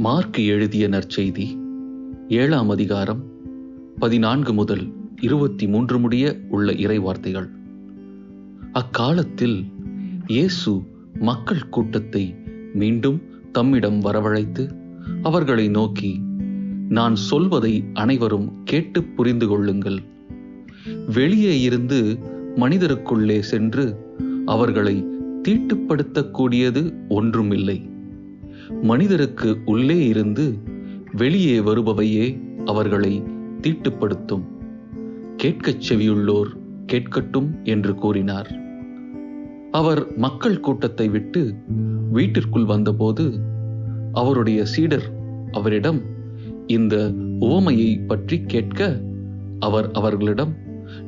Mark எழுதிய நற்செய்தி ஏழாம் அதிகாரம் பதினான்கு முதல் இருபத்தி மூன்று முடிய உள்ள இறைவார்த்தைகள். அக்காலத்தில் இயேசு மக்கள் கூட்டத்தை மீண்டும் தம்மிடம் வரவழைத்து அவர்களை நோக்கி நான் சொல்வதை அனைவரும் கேட்டு புரிந்து கொள்ளுங்கள். வெளியே இருந்து மனிதருக்குள்ளே சென்று அவர்களை தீட்டுப்படுத்தக்கூடியது ஒன்றுமில்லை. மனிதருக்கு உள்ளே இருந்து வெளியே வருபவையே அவர்களை தீட்டுப்படுத்தும். கேட்கச் செவியுள்ளோர் கேட்கட்டும் என்று கூறினார். அவர் மக்கள் கூட்டத்தை விட்டு வீட்டிற்குள் வந்தபோது அவருடைய சீடர் அவரிடம் இந்த உவமையை பற்றி கேட்க அவர் அவர்களிடம்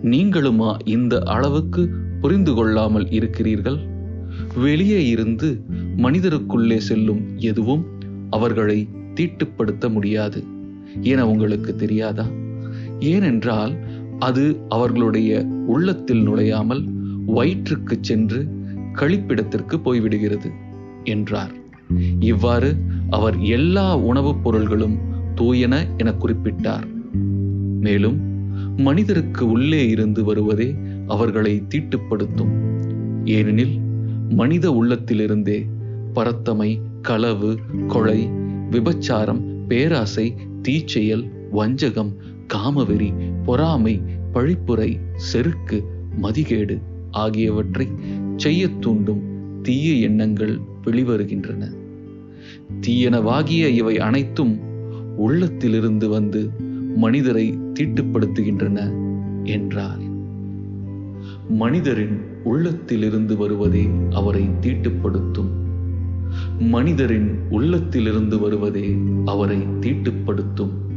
நீங்களுமா இந்த அளவுக்கு புரிந்து கொள்ளாமல் இருக்கிறீர்கள்? வெளியே இருந்து மனிதருக்குள்ளே செல்லும் எதுவும் அவர்களை தீட்டுப்படுத்த முடியாது என உங்களுக்கு தெரியாதா? ஏனென்றால் அது அவர்களுடைய உள்ளத்தில் நுழையாமல் வயிற்றுக்கு சென்று கழிப்பிடத்திற்கு போய்விடுகிறது என்றார். இவ்வாறு அவர் எல்லா உணவுப் பொருள்களும் தூயன என குறிப்பிட்டார். மேலும் மனிதருக்கு உள்ளே இருந்து வருவதே அவர்களை தீட்டுப்படுத்தும். ஏனெனில் மனித உள்ளத்திலிருந்தே பரத்தமை களவு கொலை விபச்சாரம் பேராசை தீச்செயல் வஞ்சகம் காமவெறி பொறாமை பழிப்புரை செருக்கு மதிகேடு ஆகியவற்றை செய்யத் தூண்டும் தீய எண்ணங்கள் வெளிவருகின்றன. தீயனவாகிய இவை அனைத்தும் உள்ளத்திலிருந்து வந்து மனிதரை தீட்டுப்படுத்துகின்றன என்றார். மனிதரின் உள்ளத்திலிருந்து வருவதே அவரை தீட்டுப்படுத்தும். மனிதரின் உள்ளத்திலிருந்து வருவதே அவரை தீட்டுப்படுத்தும்.